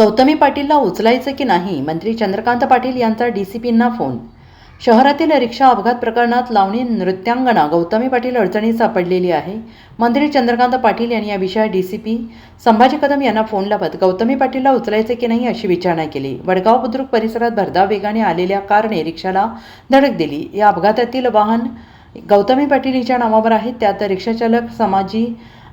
गौतमी पाटीलला उचलायचं की नाही? मंत्री चंद्रकांत पाटील यांचा डीसीपींना फोन. शहरातील रिक्षा अपघात प्रकरणात लावणी नृत्यांगना गौतमी पाटील अडचणीत सापडलेली आहे. मंत्री चंद्रकांत पाटील यांनी या विषयात पी संभाजी कदम यांना फोन लावत गौतमी पाटीलला उचलायचे की नाही अशी विचारणा केली. वडगाव बुद्रुक परिसरात भरधाव वेगाने आलेल्या कारने रिक्षाला धडक दिली. या अपघातातील वाहन गौतमी पाटील हिच्या नावावर आहेत. त्यात रिक्षाचालक समाजी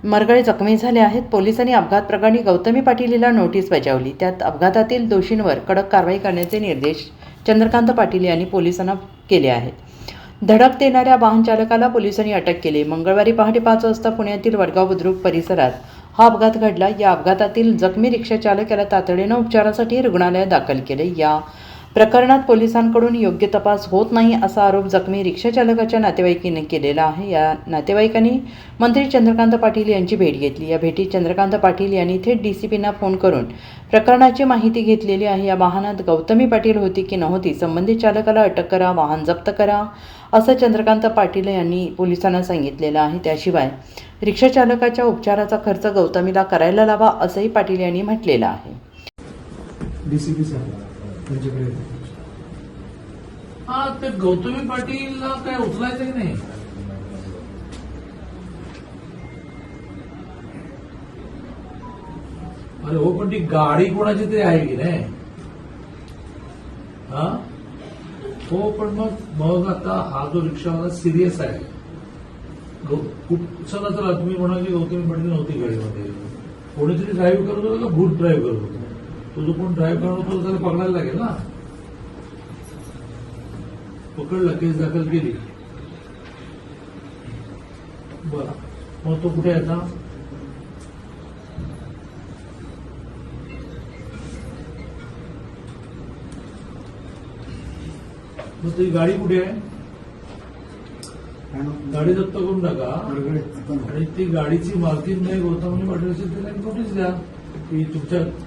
मरगळे जखमी झाले आहेत. पोलिसांनी अपघात प्रकरणी गौतमी पाटील हिला नोटीस बजावली. त्यात अपघातातील दोषींवर कडक कारवाई करण्याचे निर्देश चंद्रकांत पाटील यांनी पोलिसांना केले आहेत. धडक देणाऱ्या वाहन चालकाला पोलिसांनी अटक केली. मंगळवारी पहाटे पाच वाजता पुण्यातील वडगाव बुद्रुक परिसरात हा अपघात घडला. या अपघातातील जखमी रिक्षाचालक याला तातडीनं उपचारासाठी रुग्णालयात दाखल केले. या प्रकरणात पोलिसांकडून योग्य तपास होत नाही असा आरोप जखमी रिक्षाचालकाच्या नातेवाईकीने केलेला आहे. या नातेवाईकांनी मंत्री चंद्रकांत पाटील यांची भेट घेतली. या भेटीत चंद्रकांत पाटील यांनी थेट डी सी पींना फोन करून प्रकरणाची माहिती घेतलेली आहे. या वाहनात गौतमी पाटील होती की नव्हती संबंधित चालकाला अटक करा वाहन जप्त करा असं चंद्रकांत पाटील यांनी पोलिसांना सांगितलेलं आहे. त्याशिवाय रिक्षाचालकाच्या उपचाराचा खर्च गौतमीला करायला लावा असंही पाटील यांनी म्हटलेलं आहे. साहेब त्यांच्याकडे हा ते गौतमी पाटीलला काय उचलायचं की नाही? अरे हो पण ती गाडी कोणाची तरी आहे की नाही? हा? हो पण मग मग आता हा जो रिक्षावाला सिरियस आहे. चला चला तुम्ही म्हणाल की गौतमी पाटील नव्हती गाडीमध्ये. कोणीतरी ड्राईव्ह करत होतं का? भूत ड्राईव्ह करत होतं? तो जो कोण ड्राईव्ह करत होता त्याला पकडायला लागेल ना. पकडलं केस दाखल केली. बरं. मग तो कुठे आता? मग तुझी गाडी कुठे आहे? आणि गाडी जप्त करून टाका. आणि ती गाडीची मालकीन नाही गौतमी पाटील असेल त्याला नोटीस द्या. की तुमच्या